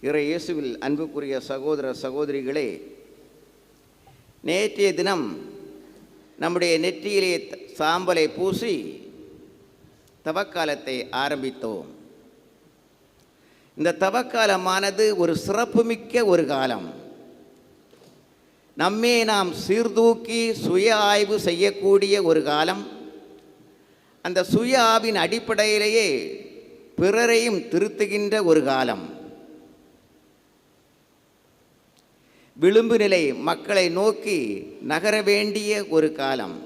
இறை இயேசுவில் அன்புக்குரிய சகோதர சகோதரிகளே நேற்றைய தினம் நம்முடைய நெற்றியிலே த- சாம்பலை பூசி தவக்காலத்தை ஆரம்பித்தோம். இந்த தவக்காலமானது ஒரு சிறப்புமிக்க ஒரு காலம். நம்மே நாம் சீர்தூக்கி சுய ஆய்வு செய்யக்கூடிய ஒரு காலம். அந்த சுய ஆவின் அடிப்படையிலேயே பிறரையும் திருத்துகின்ற ஒரு காலம். விளிம்பு நிலை மக்களை நோக்கி நகர வேண்டிய ஒரு காலம்.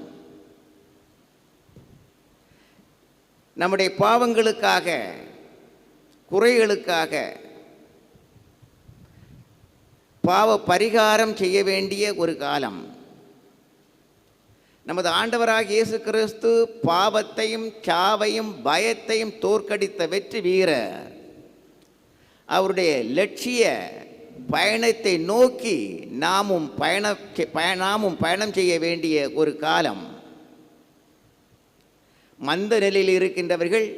நம்முடைய பாவங்களுக்காக குறைகளுக்காக பாவ பரிகாரம் செய்ய வேண்டிய ஒரு காலம். நமது ஆண்டவராக இயேசு கிறிஸ்து பாவத்தையும் சாவையும் பயத்தையும் தோற்கடித்த வெற்றி வீரர். அவருடைய லட்சிய பயணத்தை நோக்கி நாமும் பயண பய- நாமும் பயணம் செய்ய வேண்டிய ஒரு காலம். மந்த நிலையில் இருக்கின்றவர்கள்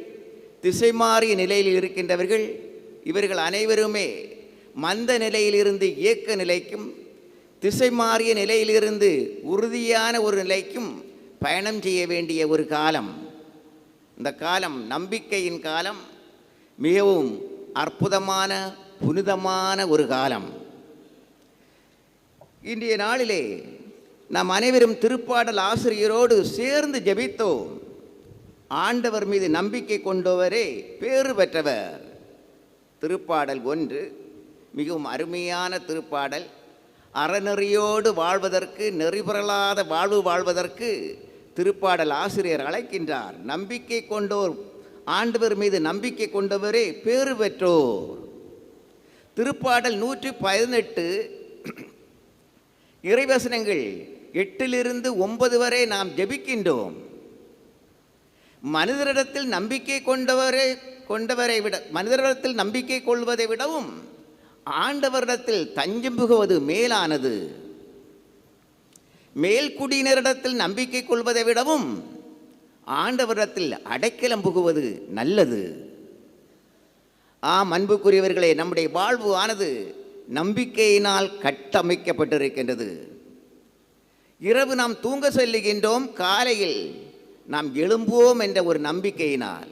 திசை மாறிய நிலையில் இருக்கின்றவர்கள் இவர்கள் அனைவருமே மந்த நிலையிலிருந்து இயக்க நிலைக்கும் திசை மாறிய நிலையிலிருந்து உறுதியான ஒரு நிலைக்கும் பயணம் செய்ய வேண்டிய ஒரு காலம். இந்த காலம் நம்பிக்கையின் காலம் மிகவும் அற்புதமான புனிதமான ஒரு காலம். இன்றைய நாளிலே நாம் அனைவரும் திருப்பாடல் ஆசிரியரோடு சேர்ந்து ஜபித்தோம். ஆண்டவர் மீது நம்பிக்கை கொண்டவரே பேறு பெற்றவர். திருப்பாடல் ஒன்று மிகவும் அருமையான திருப்பாடல். அறநெறியோடு வாழ்வதற்கு நெறிபெறலாத வாழ்வு வாழ்வதற்கு திருப்பாடல் ஆசிரியர் அழைக்கின்றார். நம்பிக்கை கொண்டோர் ஆண்டவர் மீது நம்பிக்கை கொண்டவரே பேறு பெற்றோர். திருப்பாடல் நூற்றி பதினெட்டு இறைவசனங்கள் எட்டிலிருந்து ஒன்பது வரை நாம் ஜெபிக்கின்றோம். மனிதரிடத்தில் நம்பிக்கை கொண்டவரை கொண்டவரை விட மனிதரிடத்தில் நம்பிக்கை கொள்வதை விடவும் ஆண்டவரிடத்தில் தஞ்சம் புகுவது மேலானது. மேல்குடியினரிடத்தில் நம்பிக்கை கொள்வதை விடவும் ஆண்டவரிடத்தில் அடைக்கலம் புகுவது நல்லது. ஆம் அன்புக்குரியவர்களே நம்முடைய வாழ்வு ஆனது நம்பிக்கையினால் கட்டமைக்கப்பட்டிருக்கின்றது. இரவு நாம் தூங்க செல்லுகின்றோம் காலையில் நாம் எழும்புவோம் என்ற ஒரு நம்பிக்கையினால்.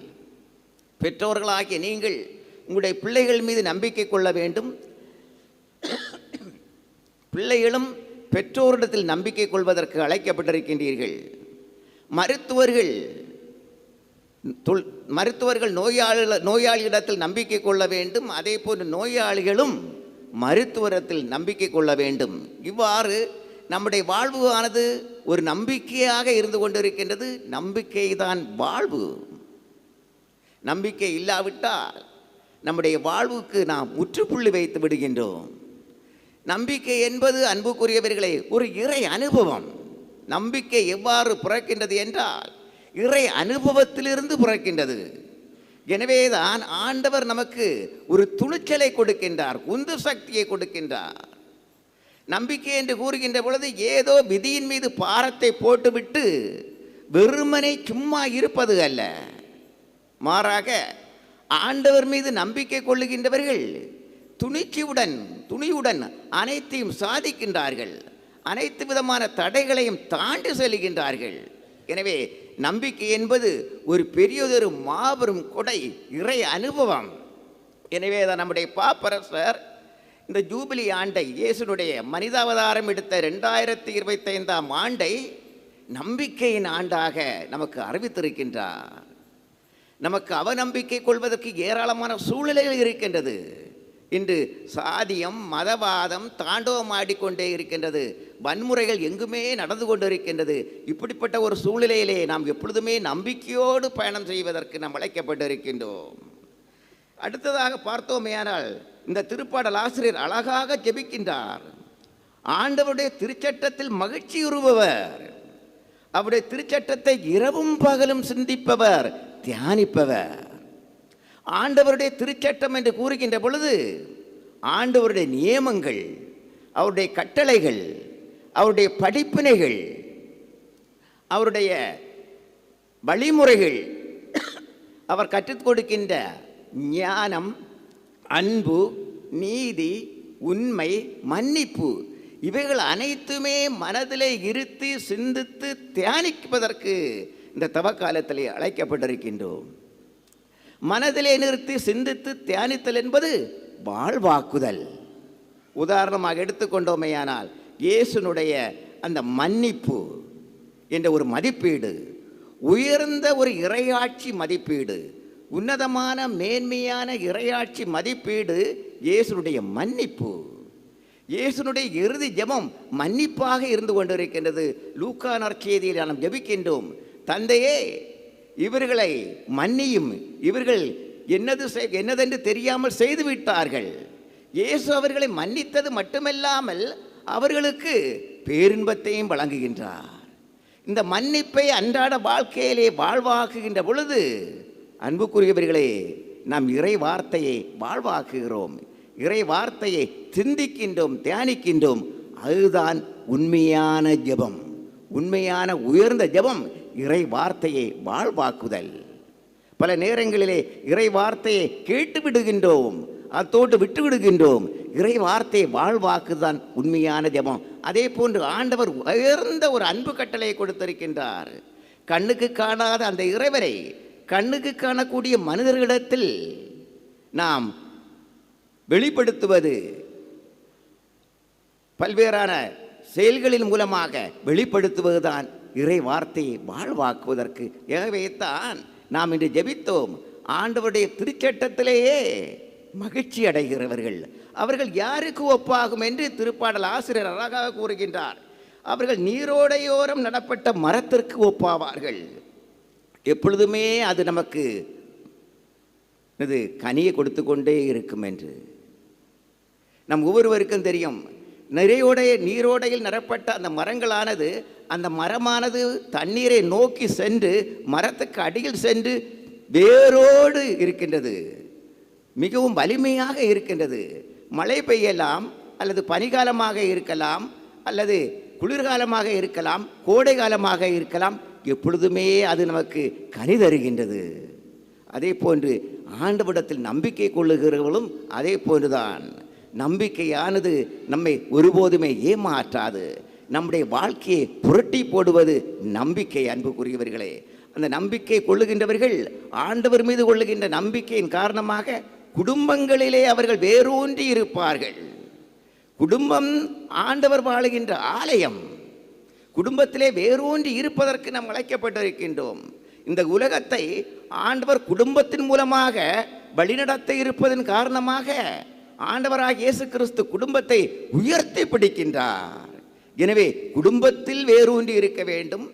பெற்றோர்களாகிய நீங்கள் உங்களுடைய பிள்ளைகள் மீது நம்பிக்கை கொள்ள வேண்டும். பிள்ளைகளும் பெற்றோரிடத்தில் நம்பிக்கை கொள்வதற்கு அழைக்கப்பட்டிருக்கின்றீர்கள். மருத்துவர்கள் தொல்- மருத்துவர்கள் நோயாளி நோயாளியிடத்தில் நம்பிக்கை கொள்ள வேண்டும். அதே போன்று நோயாளிகளும் மருத்துவரத்தில் நம்பிக்கை கொள்ள வேண்டும். இவ்வாறு நம்முடைய வாழ்வு ஆனது ஒரு நம்பிக்கையாக இருந்து கொண்டிருக்கின்றது. நம்பிக்கை தான் வாழ்வு. நம்பிக்கை இல்லாவிட்டால் நம்முடைய வாழ்வுக்கு நாம் முற்றுப்புள்ளி வைத்து விடுகின்றோம். நம்பிக்கை என்பது அன்புக்குரியவர்களே ஒரு இறை அனுபவம். நம்பிக்கை எவ்வாறு பிறக்கின்றது என்றால் இறை அனுபவத்திலிருந்து பிறக்கின்றது. எனவேதான் ஆண்டவர் நமக்கு ஒரு துணிச்சலை கொடுக்கின்றார் உந்து சக்தியை கொடுக்கின்றார். நம்பிக்கை என்று கூறுகின்ற பொழுது ஏதோ விதியின் மீது பாரத்தை போட்டுவிட்டு வெறுமனை சும்மா இருப்பது அல்ல. மாறாக ஆண்டவர் மீது நம்பிக்கை கொள்ளுகின்றவர்கள் துணிச்சியுடன் துணியுடன் அனைத்தையும் சாதிக்கின்றார்கள். அனைத்து விதமான தடைகளையும் தாண்டி செல்கின்றார்கள். எனவே நம்பிக்கை என்பது ஒரு பெரியதொரு மாபெரும் கொடை இறை அனுபவம். எனவே தான் நம்முடைய பாப்பரசர் இந்த ஜூபிலி ஆண்டை இயேசுனுடைய மனிதாவதாரம் எடுத்த ரெண்டாயிரத்தி இருபத்தைந்தாம் ஆண்டை நம்பிக்கையின் ஆண்டாக நமக்கு அறிவித்திருக்கின்றார். நமக்கு அவநம்பிக்கை கொள்வதற்கு ஏராளமான சூழ்நிலைகள் இருக்கின்றது. இன்று சாதியம் மதவாதம் தாண்டவம் ஆடிக்கொண்டே இருக்கின்றது. வன்முறைகள் எங்குமே நடந்து கொண்டிருக்கின்றது. இப்படிப்பட்ட ஒரு சூழ்நிலையிலே நாம் எப்பொழுதுமே நம்பிக்கையோடு பயணம் செய்வதற்கு நாம் அழைக்கப்பட்டிருக்கின்றோம். அடுத்ததாக பார்த்தோமேயானால் இந்த திருப்பாடல் ஆசிரியர் அழகாக ஜெபிக்கின்றார். ஆண்டவருடைய திருச்சட்டத்தில் மகிழ்ச்சி உருபவர் அவருடைய திருச்சட்டத்தை இரவும் பகலும் சிந்திப்பவர் தியானிப்பவர். ஆண்டவருடைய திருச்சட்டம் என்று கூறுகின்ற பொழுது ஆண்டவருடைய நியமங்கள் அவருடைய கட்டளைகள் அவருடைய படிப்பினைகள் அவருடைய வழிமுறைகள் அவர் கற்றுக் கொடுக்கின்ற ஞானம் அன்பு நீதி உண்மை மன்னிப்பு இவைகள் அனைத்துமே மனதிலே இருத்தி சிந்தித்து தியானிப்பதற்கு இந்த தவக்காலத்தில் அழைக்கப்பட்டிருக்கின்றோம். மனதிலே நிறுத்தி சிந்தித்து தியானித்தல் என்பது வாழ்வாக்குதல். உதாரணமாக எடுத்துக்கொண்டோமேயானால் இயேசுனுடைய அந்த மன்னிப்பு என்ற ஒரு மதிப்பீடு உயர்ந்த ஒரு இறையாட்சி மதிப்பீடு உன்னதமான மேன்மையான இறையாட்சி மதிப்பீடு இயேசுனுடைய மன்னிப்பு. இயேசுனுடைய இறுதி ஜெபம் மன்னிப்பாக இருந்து கொண்டிருக்கின்றது. லூக்கானர் செய்தியில் நாம் ஜெபிக்கின்றோம். தந்தையே இவர்களை மன்னியும். இவர்கள் என்னது என்னதென்று தெரியாமல் செய்து விட்டார்கள் இயேசு அவர்களை மன்னித்தது மட்டுமல்லாமல் அவர்களுக்கு பேரின்பத்தையும் வழங்குகின்றார். இந்த மன்னிப்பை அன்றாட வாழ்க்கையிலே வாழ்வாக்குகின்ற பொழுது அன்புக்குரியவர்களே நாம் இறை வார்த்தையை வாழ்வாக்குகிறோம். இறை வார்த்தையை சிந்திக்கின்றோம் தியானிக்கின்றோம். அதுதான் உண்மையான ஜெபம். உண்மையான உயர்ந்த ஜெபம் இறை வார்த்தையை வாழ்வாக்குதல். பல நேரங்களிலே இறை வார்த்தையை கேட்டு விடுகின்றோம் அத்தோடு விட்டு விடுகின்றோம் இறை வார்த்தை வாழ்வாக்குதான் உண்மையான ஜெபம். அதே போன்று ஆண்டவர் உயர்ந்த ஒரு அன்பு கட்டளையை கொடுத்திருக்கின்றார். கண்ணுக்கு காணாத அந்த இறைவரை கண்ணுக்கு காணக்கூடிய மனிதர்களிடத்தில் நாம் வெளிப்படுத்துவது பல்வேறான செயல்களின் மூலமாக வெளிப்படுத்துவதுதான் இறை வார்த்தையை வாழ்வாக்குவதற்கு. எனவே தான் நாம் இன்று ஜெபித்தோம். ஆண்டவருடைய திருச்சட்டத்திலேயே மகிழ்ச்சி அடைகிறவர்கள். அவர்கள் யாருக்கு ஒப்பாகும் என்று திருப்பாடல் ஆசிரியர் அழகாக கூறுகின்றார். அவர்கள் நீரோடையோரம் நடப்பட்ட மரத்திற்கு ஒப்பாவார்கள். எப்பொழுதுமே அது நமக்கு இது கனியை கொடுத்து கொண்டே இருக்கும் என்று. நம் ஒவ்வொருவருக்கும் தெரியும் நிறையோடைய நீரோடையில் நிரப்பட்ட அந்த மரங்களானது அந்த மரமானது தண்ணீரை நோக்கி சென்று மரத்துக்கு அடியில் சென்று வேரோடு இருக்கின்றது. மிகவும் வலிமையாக இருக்கின்றது. மழை பெய்யலாம் அல்லது பனிகாலமாக இருக்கலாம் அல்லது குளிர்காலமாக இருக்கலாம் கோடை காலமாக இருக்கலாம் எப்பொழுதுமே அது நமக்கு கனி தருகின்றது. அதே போன்று ஆண்டவிடத்தில் நம்பிக்கை கொள்ளுகிறவர்களும் அதே போன்றுதான். நம்பிக்கையானது நம்மை ஒருபோதுமே ஏமாற்றாது. நம்முடைய வாழ்க்கையை புரட்டி போடுவது நம்பிக்கை அன்புக்குரியவர்களே. அந்த நம்பிக்கை கொள்ளுகின்றவர்கள் ஆண்டவர் மீது கொள்ளுகின்ற நம்பிக்கையின் காரணமாக குடும்பங்களிலே அவர்கள் வேரூன்றி இருப்பார்கள். குடும்பம் ஆண்டவர் வாழுகின்ற ஆலயம். குடும்பத்திலே வேரூன்றி இருப்பதற்கு நாம் அழைக்கப்பட்டிருக்கின்றோம். இந்த உலகத்தை ஆண்டவர் குடும்பத்தின் மூலமாக வழிநடத்த இருப்பதன் காரணமாக ஆண்டவராக இயேசு கிறிஸ்து குடும்பத்தை உயர்த்தி பிடிக்கின்றார். எனவே குடும்பத்தில் வேரூன்றி இருக்க வேண்டும்.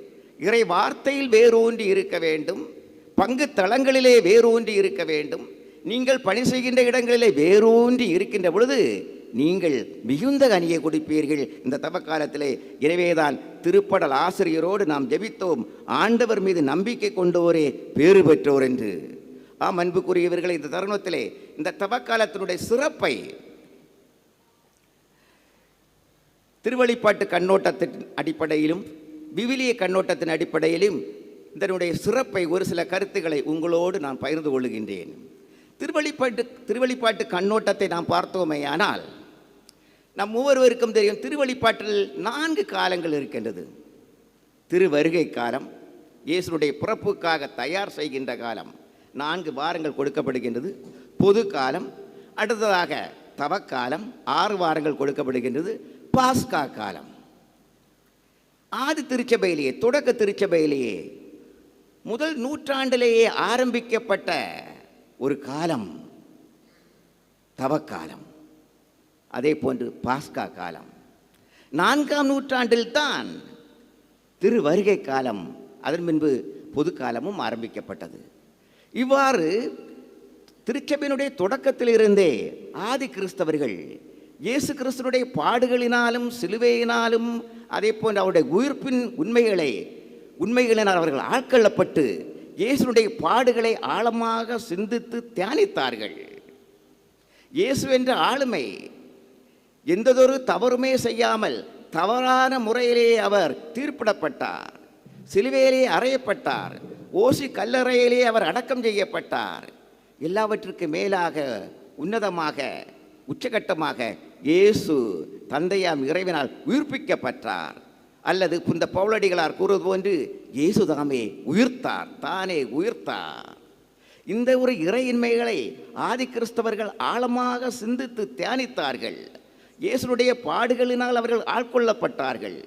இறை வார்த்தையில் வேரூன்றி இருக்க வேண்டும். பங்கு தளங்களிலே வேரூன்றி இருக்க வேண்டும். நீங்கள் பணி செய்கின்ற இடங்களிலே வேரூன்றி இருக்கின்ற பொழுது நீங்கள் மிகுந்த கனியை கொடுப்பீர்கள். இந்த தவக்காலத்திலே எனவேதான் திருப்படல் ஆசிரியரோடு நாம் ஜெபித்தோம். ஆண்டவர் மீது நம்பிக்கை கொண்டோரே பேறு பெற்றோர் என்று. ஆம் அன்புக்குரியவர்களை இந்த தருணத்திலே இந்த தவக்காலத்தினுடைய சிறப்பை திருவழிப்பாட்டு கண்ணோட்டத்தின் அடிப்படையிலும் விவிலிய கண்ணோட்டத்தின் அடிப்படையிலும் இதனுடைய சிறப்பை ஒரு சில கருத்துக்களை உங்களோடு நான் பகிர்ந்து கொள்ளுகின்றேன் திருவழிப்பாட்டு திருவழிப்பாட்டு கண்ணோட்டத்தை நாம் பார்த்தோமேயானால் நம் ஒவ்வொருவருக்கும் தெரியும் திருவழிப்பாட்டில் நான்கு காலங்கள் இருக்கின்றது. திருவருகை காலம் இயேசுடைய பிறப்புக்காக தயார் செய்கின்ற காலம் நான்கு வாரங்கள் கொடுக்கப்படுகின்றது. பொது காலம் அடுத்ததாக தவக்காலம் ஆறு வாரங்கள் கொடுக்கப்படுகின்றது. பாஸ்கா காலம் ஆதி திருச்சபையிலேயே தொடக்க திருச்சபையிலேயே முதல் நூற்றாண்டிலேயே ஆரம்பிக்கப்பட்ட ஒரு காலம் தவக்காலம் அதே போன்று பாஸ்கா காலம். நான்காம் நூற்றாண்டில்தான் திரு வருகை காலம் அதன் பின்பு பொது காலமும் ஆரம்பிக்கப்பட்டது. இவ்வாறு திருச்சபையினுடைய தொடக்கத்திலிருந்தே ஆதி கிறிஸ்தவர்கள் இயேசு கிறிஸ்துனுடைய பாடுகளினாலும் சிலுவையினாலும் அதே போன்று அவருடைய உயிர்ப்பின் உண்மைகளை உண்மைகளினால் அவர்கள் ஆட்கொள்ளப்பட்டு இயேசுனுடைய பாடுகளை ஆழமாக சிந்தித்து தியானித்தார்கள். இயேசு என்ற ஆளுமை எந்ததொரு தவறுமே செய்யாமல் தவறான முறையிலே அவர் தீர்ப்பிடப்பட்டார். சிலுவையிலே அறையப்பட்டார். ஓசி கல்லறையிலே அவர் அடக்கம் செய்யப்பட்டார். எல்லாவற்றிற்கு மேலாக உன்னதமாக உச்சகட்டமாக இயேசு தந்தையாம் இறைவனால் உயிர்ப்பிக்கப்பட்டார். அல்லது இந்த பவுலடிகளார் கூறுவது போன்று இயேசுதாமே உயிர்த்தார் தானே உயிர்த்தார். இந்த ஒரு இறையின்மைகளை ஆதி கிறிஸ்தவர்கள் ஆழமாக சிந்தித்து தியானித்தார்கள். இயேசுடைய பாடுகளினால் அவர்கள் ஆட்கொள்ளப்பட்டார்கள்.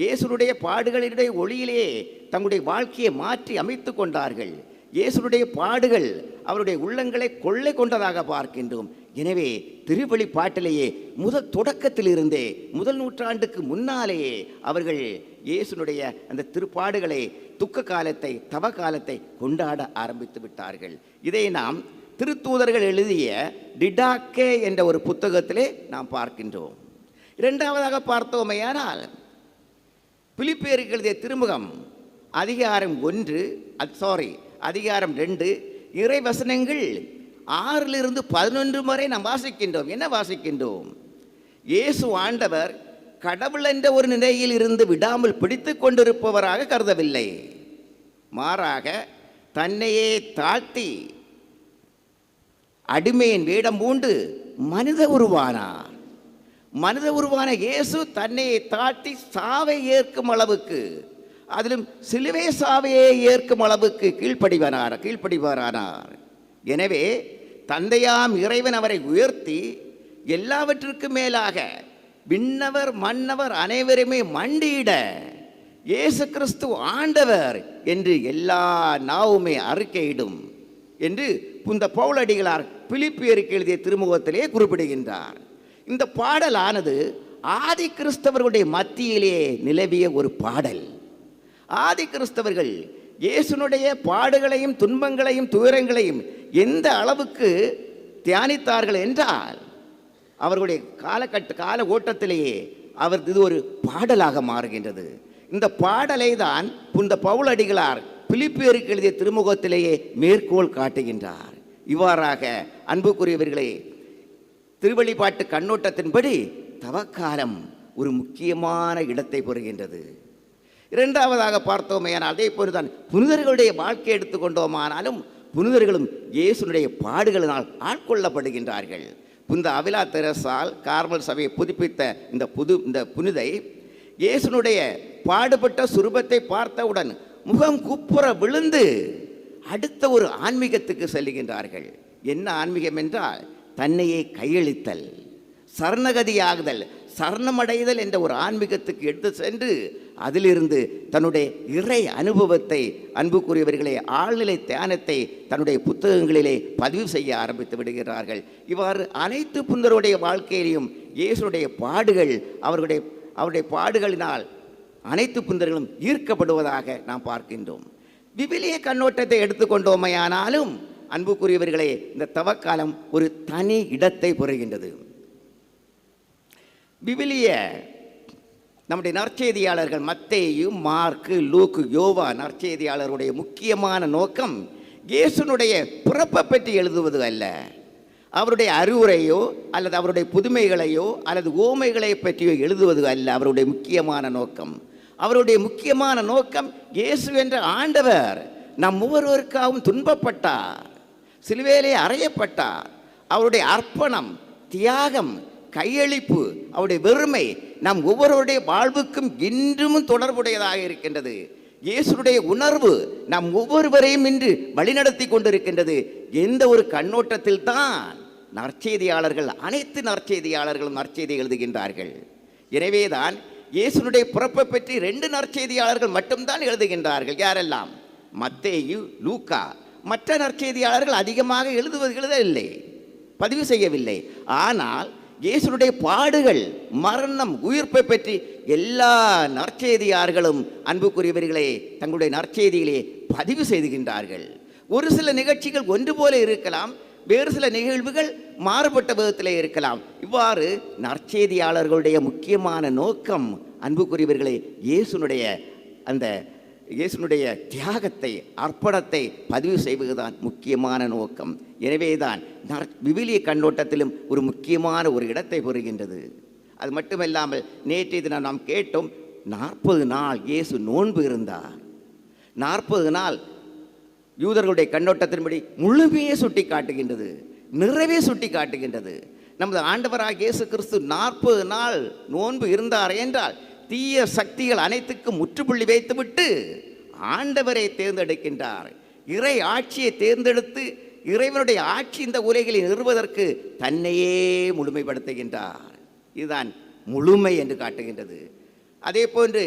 இயேசுடைய பாடுகளினுடைய ஒளியிலே தங்களுடைய வாழ்க்கையை மாற்றி அமைத்து கொண்டார்கள். இயேசுடைய பாடுகள் அவருடைய உள்ளங்களை கொள்ளை கொண்டதாக பார்க்கின்றோம். எனவே திருவழி பாட்டிலேயே முதல் தொடக்கத்திலிருந்தே முதல் நூற்றாண்டுக்கு முன்னாலேயே அவர்கள் இயேசுனுடைய அந்த திருப்பாடுகளை துக்க காலத்தை தவ காலத்தை கொண்டாட ஆரம்பித்து விட்டார்கள். இதை நாம் திருத்தூதர்கள் எழுதிய டிடாக்கே என்ற ஒரு புத்தகத்திலே நாம் பார்க்கின்றோம். இரண்டாவதாக பார்த்தோமையானால் பிலிப்பேருக்கு எழுதிய திருமுகம் அதிகாரம் ஒன்று சாரி அதிகாரம் ரெண்டு இறை வசனங்கள் ஆறிலிருந்து பதினொன்று வரை நாம் வாசிக்கின்றோம். என்ன வாசிக்கின்றோம்? இயேசு ஆண்டவர் கடவுள் என்ற ஒரு நிலையில் இருந்து விடாமல் பிடித்து கொண்டிருப்பவராக கருதவில்லை. மாறாக தன்னையே தாழ்த்தி அடிமையின் வேடம் பூண்டு மனித உருவானார். மனித உருவான இயேசு தன்னை தாழ்த்தி சாவை ஏற்கும் அளவுக்கு அதிலும் சிலுவை சாவையை ஏற்கும் அளவுக்கு கீழ்ப்படிவனார் கீழ்ப்படிவாரானார் எனவே தந்தையாம் இறைவன் அவரை உயர்த்தி எல்லாவற்றிற்கும் மேலாக விண்ணவர் மன்னவர் அனைவருமே மண்டியிட இயேசு கிறிஸ்து ஆண்டவர் என்று எல்லா நாவுமே அறிக்கையிடும் என்று புந்த பவுலடிகளார் பிலிப்பியருக்கு எழுதிய திருமுகத்திலே குறிப்பிடுகின்றார். இந்த பாடலானது ஆதி கிறிஸ்தவர்களுடைய மத்தியிலே நிலவிய ஒரு பாடல். ஆதி கிறிஸ்தவர்கள் இயேசுனுடைய பாடுகளையும் துன்பங்களையும் துயரங்களையும் எந்த அளவுக்கு தியானித்தார்கள் என்றால் அவர்களுடைய காலகட்ட கால ஓட்டத்திலேயே அவர் இது ஒரு பாடலாக மாறுகின்றது. இந்த பாடலை தான் புந்த பவுலடிகளார் பிலிப்பியருக்கு எழுதிய திருமுகத்திலேயே மேற்கோள் காட்டுகின்றார். இவ்வாறாக அன்புக்குரியவர்களே திருவழிபாட்டு கண்ணோட்டத்தின்படி தவக்காலம் ஒரு முக்கியமான இடத்தை பெறுகின்றது. இரண்டாவதாக பார்த்தோமேயானால் அதே போலதான் புனிதர்களுடைய வாழ்க்கை எடுத்துக்கொண்டோமானாலும் புனிதர்களும் இயேசுனுடைய பாடுகளினால் ஆட்கொள்ளப்படுகின்றார்கள். புனித அவிலா தெரசால் கார்மல் சபையை புதுப்பித்த இந்த புது இந்த புனிதை இயேசுனுடைய பாடுபட்ட சுரூபத்தை பார்த்தவுடன் முகம் குப்புற விழுந்து அடுத்த ஒரு ஆன்மீகத்துக்கு செல்லுகின்றார்கள் என்ன ஆன்மீகம் என்றால் தன்னையே கையளித்தல் சரணகதியாகுதல் சரணமடைதல் என்ற ஒரு ஆன்மீகத்துக்கு எடுத்து சென்று அதிலிருந்து தன்னுடைய இறை அனுபவத்தை அன்புக்குரியவர்களே ஆழ்நிலை தியானத்தை தன்னுடைய புத்தகங்களிலே பதிவு செய்ய ஆரம்பித்து விடுகிறார்கள். இவ்வாறு அனைத்து புந்தருடைய வாழ்க்கையிலையும் இயேசுடைய பாடுகள் அவர்களுடைய அவருடைய பாடுகளினால் அனைத்து புந்தர்களும் ஈர்க்கப்படுவதாக நாம் பார்க்கின்றோம். விவிலிய கண்ணோட்டத்தை எடுத்துக்கொண்டோமையானாலும் அன்புக்குரியவர்களே இந்த தவக்காலம் ஒரு தனி இடத்தை புரிகின்றது விவிலிய நம்முடைய நற்செய்தியாளர்கள் மத்தேயு மார்க்கு லூக்கு யோவா நற்செய்தியாளருடைய முக்கியமான நோக்கம் இயேசுனுடைய பிறப்பை பற்றி எழுதுவது அல்ல. அவருடைய அறிவுரையோ அல்லது அவருடைய புதுமைகளையோ அல்லது ஓமைகளை பற்றியோ எழுதுவது அல்ல அவருடைய முக்கியமான நோக்கம். அவருடைய முக்கியமான நோக்கம் இயேசு என்ற ஆண்டவர் நம் ஒவ்வொருவருக்காகவும் துன்பப்பட்டார் சிலுவேலே அறையப்பட்டார். அவருடைய அர்ப்பணம் தியாகம் கையளிப்பு அவருடைய வெறுமை நம் ஒவ்வொருவருடைய வாழ்வுக்கும் இன்றும் தொடர்புடையதாக இருக்கின்றது. இயேசுடைய உணர்வு நம் ஒவ்வொருவரையும் இன்று வழிநடத்தி கொண்டிருக்கின்றது. எந்த ஒரு கண்ணோட்டத்தில் தான் நற்செய்தியாளர்கள் அனைத்து நற்செய்தியாளர்களும் நற்செய்தி எழுதுகின்றார்கள். எனவேதான் இயேசுனுடைய பிறப்பை பற்றி ரெண்டு நற்செய்தியாளர்கள் மட்டும்தான் எழுதுகின்றார்கள். யாரெல்லாம்? மத்தேயு லூக்கா. மற்ற நற்செய்தியாளர்கள் அதிகமாக எழுதுவது எழுதவில்லை. பதிவு செய்யவில்லை. ஆனால் இயேசுனுடைய பாடுகள் மரணம் உயிர்ப்பை பற்றி எல்லா நற்செய்தியார்களும் அன்புக்குரியவர்களே தங்களுடைய நற்செய்தியிலே பதிவு செய்துகின்றார்கள். ஒரு சில நிகழ்ச்சிகள் ஒன்று போல இருக்கலாம் வேறு சில நிகழ்வுகள் மாறுபட்ட விதத்திலே இருக்கலாம். இவ்வாறு நற்செய்தியாளர்களுடைய முக்கியமான நோக்கம் அன்புக்குரியவர்களே இயேசுனுடைய அந்த இயேசுனுடைய தியாகத்தை அர்ப்பணத்தை பதிவு செய்வதுதான் முக்கியமான நோக்கம். எனவேதான் விவிலிய கண்ணோட்டத்திலும் ஒரு முக்கியமான ஒரு இடத்தை பெறுகின்றது. அது மட்டுமல்லாமல் நேற்றைய தினம் நாம் கேட்டோம் நாற்பது நாள் இயேசு நோன்பு இருந்தார். நாற்பது நாள் யூதர்களுடைய கண்ணோட்டத்தின்படி முழுமையே சுட்டி காட்டுகின்றது நிறைவே சுட்டி காட்டுகின்றது நமது ஆண்டவராக இயேசு கிறிஸ்து நாற்பது நாள் நோன்பு இருந்தார் என்றால் தீய சக்திகள் அனைத்துக்கும் முற்றுப்புள்ளி வைத்துவிட்டு ஆண்டவரை தேர்ந்தெடுக்கின்றார். இறை ஆட்சியை தேர்ந்தெடுத்து இறைவனுடைய ஆட்சி இந்த உலகில் நிறுவதற்கு தன்னையே முழுமைப்படுத்துகின்றார். இதுதான் முழுமை என்று காட்டுகின்றது. அதே போன்று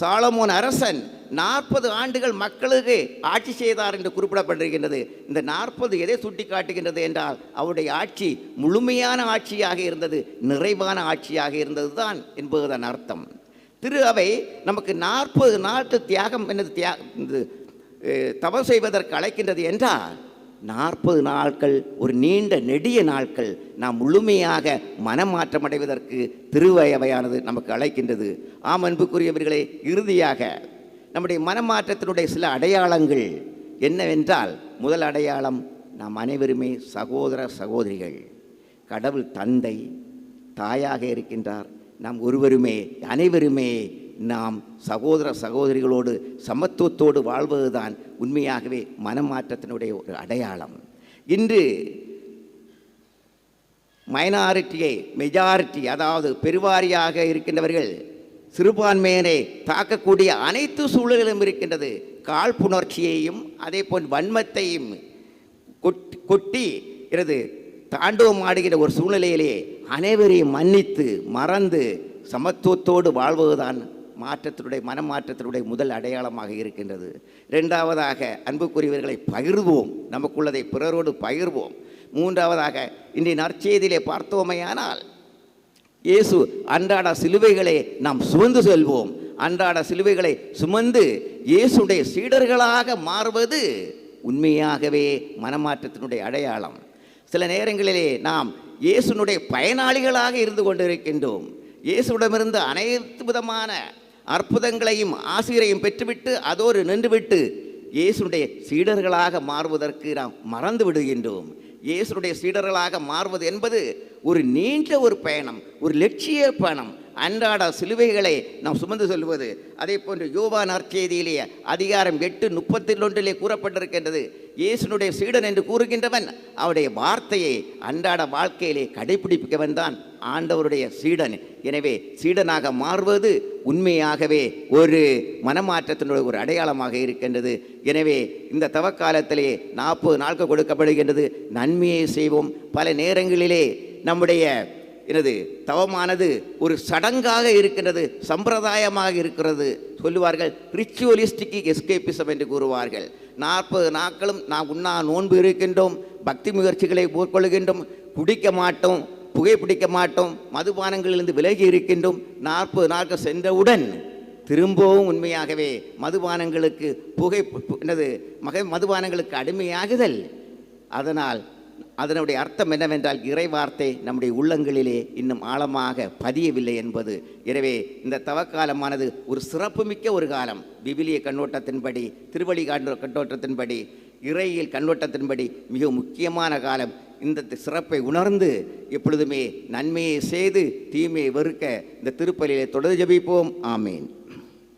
சாலமோன் அரசன் நாற்பது ஆண்டுகள் மக்களுக்கு ஆட்சி செய்தார் என்று குறிப்பிடப்பட்டிருக்கின்றது. இந்த நாற்பது எதை சுட்டி காட்டுகின்றது என்றால் அவருடைய ஆட்சி முழுமையான ஆட்சியாக இருந்தது நிறைவான ஆட்சியாக இருந்தது தான் என்பதுதான் அர்த்தம். திரு அவை நமக்கு நாற்பது நாட்டு தியாகம் என்னது தியாகம் இது, தவம் செய்வதற்கு அழைக்கின்றது என்றால் நாற்பது நாட்கள் ஒரு நீண்ட நெடிய நாட்கள் நாம் முழுமையாக மனமாற்றம் அடைவதற்கு திருவயவையானது நமக்கு அழைக்கின்றது. ஆம் அன்புக்குரியவர்களே இறுதியாக நம்முடைய மனமாற்றத்தினுடைய சில அடையாளங்கள் என்னவென்றால் முதல் அடையாளம் நாம் அனைவருமே சகோதர சகோதரிகள். கடவுள் தந்தை தாயாக இருக்கின்றார். நாம் ஒருவருமே அனைவருமே நாம் சகோதர சகோதரிகளோடு சமத்துவத்தோடு வாழ்வதுதான் உண்மையாகவே மனமாற்றத்தினுடைய ஒரு அடையாளம். இன்று மைனாரிட்டியை மெஜாரிட்டி அதாவது பெருவாரியாக இருக்கின்றவர்கள் சிறுபான்மையினை தாக்கக்கூடிய அனைத்து சூழல்களும் இருக்கின்றது. காழ்ப்புணர்ச்சியையும் அதே போல் வன்மத்தையும் கொட்டி கொட்டி எனது தாண்டவம் ஆடுகிற ஒரு சூழ்நிலையிலே அனைவரையும் மன்னித்து மறந்து சமத்துவத்தோடு வாழ்வதுதான் மாற்றத்தினுடைய மனமாற்றத்தினுடைய முதல் அடையாளமாக இருக்கின்றது. இரண்டாவதாக அன்புக்குரியவர்களை பகிர்வோம். நமக்குள்ளதை பிறரோடு பகிர்வோம். மூன்றாவதாக இன்றைய நற்செய்தியிலே பார்த்தோமையானால் இயேசு அன்றாட சிலுவைகளை நாம் சுமந்து செல்வோம். அன்றாட சிலுவைகளை சுமந்து இயேசுடைய சீடர்களாக மாறுவது உண்மையாகவே மனமாற்றத்தினுடைய அடையாளம். சில நேரங்களிலே நாம் இயேசுனுடைய பயனாளிகளாக இருந்து கொண்டிருக்கின்றோம். இயேசுவிடமிருந்து அனைத்து விதமான அற்புதங்களையும் ஆசிரியரையும் பெற்றுவிட்டு அதோடு நின்றுவிட்டு இயேசுடைய சீடர்களாக மாறுவதற்கு நாம் மறந்து விடுகின்றோம். இயேசுடைய சீடர்களாக மாறுவது என்பது ஒரு நீண்ட ஒரு பயணம் ஒரு லட்சிய பயணம். அன்றாட சிலுவைகளை நாம் சுமந்து செல்வது. அதே போன்று யோவா நற்செய்தியிலே அதிகாரம் எட்டு முப்பத்தி ஒன்றிலே கூறப்பட்டிருக்கின்றது. இயேசுனுடைய சீடன் என்று கூறுகின்றவன் அவருடைய வார்த்தையை அன்றாட வாழ்க்கையிலே கடைபிடிப்பவன் தான் ஆண்டவருடைய சீடன். எனவே சீடனாக மாறுவது உண்மையாகவே ஒரு மனமாற்றத்தினுடைய ஒரு அடையாளமாக இருக்கின்றது. எனவே இந்த தவக்காலத்திலே நாற்பது நாட்கள் கொடுக்கப்படுகின்றது. நன்மையை செய்வோம். பல நேரங்களிலே நம்முடைய எனது தவமானது ஒரு சடங்காக இருக்கின்றது சம்பிரதாயமாக இருக்கிறது சொல்லுவார்கள். ரிச்சுவலிஸ்டிக் எஸ்கேபிசம் என்று கூறுவார்கள். நாற்பது நாட்களும் நாம் உண்ணா நோன்பு இருக்கின்றோம் பக்தி முயற்சிகளை மேற்கொள்கின்றோம் குடிக்க மாட்டோம் புகைப்பிடிக்க மாட்டோம் மதுபானங்களிலிருந்து விலகி இருக்கின்றோம். நாற்பது நாட்கள் சென்றவுடன் திரும்பவும் உண்மையாகவே மதுபானங்களுக்கு புகை என்னது மக மதுபானங்களுக்கு அடிமையாகுதல். அதனால் அதனுடைய அர்த்தம் என்னவென்றால் இறை வார்த்தை நம்முடைய உள்ளங்களிலே இன்னும் ஆழமாக பதியவில்லை என்பது. எனவே இந்த தவக்காலமானது ஒரு சிறப்புமிக்க ஒரு காலம். விவிலிய கண்ணோட்டத்தின்படி திருவழி கண்ணோட்டத்தின்படி இறையில் கண்ணோட்டத்தின்படி மிக முக்கியமான காலம். இந்த சிறப்பை உணர்ந்து எப்பொழுதுமே நன்மையை செய்து தீமையை வெறுக்க இந்த திருப்பலியிலே தொடர்ந்து ஜபிப்போம். ஆமேன்.